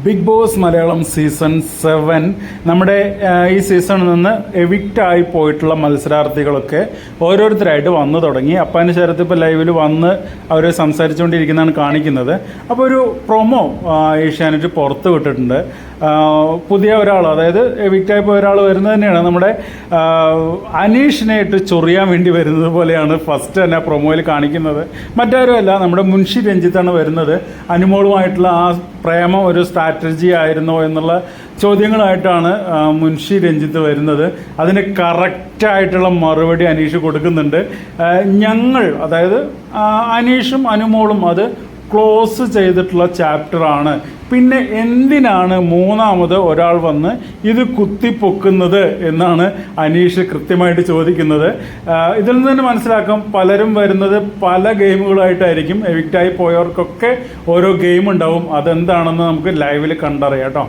Big boss Malayalam season seven നമ്മുടെ ഈ സീസണിൽ നിന്ന് എവിക്റ്റ് ആയി പോയിട്ടുള്ള മത്സരാർത്ഥികളൊക്കെ ഓരോരുത്തരായിട്ട് വന്നു തുടങ്ങി. അപ്പാന് ശരത്ത് ഇപ്പോൾ ലൈവിൽ വന്ന് അവർ സംസാരിച്ചുകൊണ്ടിരിക്കുന്നതാണ് കാണിക്കുന്നത്. അപ്പോൾ ഒരു പ്രൊമോ ഏഷ്യാനെറ്റ് പുറത്ത് വിട്ടിട്ടുണ്ട്. പുതിയ ഒരാൾ അതായത് എവിക്റ്റ് ആയി പോയ ഒരാൾ വരുന്നത് തന്നെയാണ്. നമ്മുടെ ആ, അനീഷിനെ ഇട്ട് ചൊറിയാൻ വേണ്ടി വരുന്നത് പോലെയാണ് ഫസ്റ്റ് തന്നെ പ്രൊമോയിൽ കാണിക്കുന്നത്. മറ്റാരുമല്ല നമ്മുടെ മുൻഷി രഞ്ജിത്താണ് വരുന്നത്. അനുമോളുമായിട്ടുള്ള ആ പ്രേമം ഒരു സ്ട്രാറ്റജി ആയിരുന്നോ എന്നുള്ള ചോദ്യങ്ങളായിട്ടാണ് മുൻഷി രഞ്ജിത്ത് വരുന്നത്. അതിന് കറക്റ്റായിട്ടുള്ള മറുപടി അനീഷ് കൊടുക്കുന്നുണ്ട്. ഞങ്ങൾ അതായത് അനീഷും അനുമോളും അത് ക്ലോസ് ചെയ്തിട്ടുള്ള ചാപ്റ്ററാണ് പിന്നെ എന്തിനാണ് മൂന്നാമത് ഒരാൾ വന്ന് ഇത് കുത്തിപ്പൊക്കുന്നത് എന്നാണ് അനീഷ് കൃത്യമായിട്ട് ചോദിക്കുന്നത്. ഇതിൽ നിന്ന് തന്നെ മനസ്സിലാക്കാം പലരും വരുന്നത് പല ഗെയിമുകളായിട്ടായിരിക്കും. എവിക്റ്റായി പോയവർക്കൊക്കെ ഓരോ ഗെയിം ഉണ്ടാവും. അതെന്താണെന്ന് നമുക്ക് ലൈവിൽ കണ്ടറിയാം കേട്ടോ.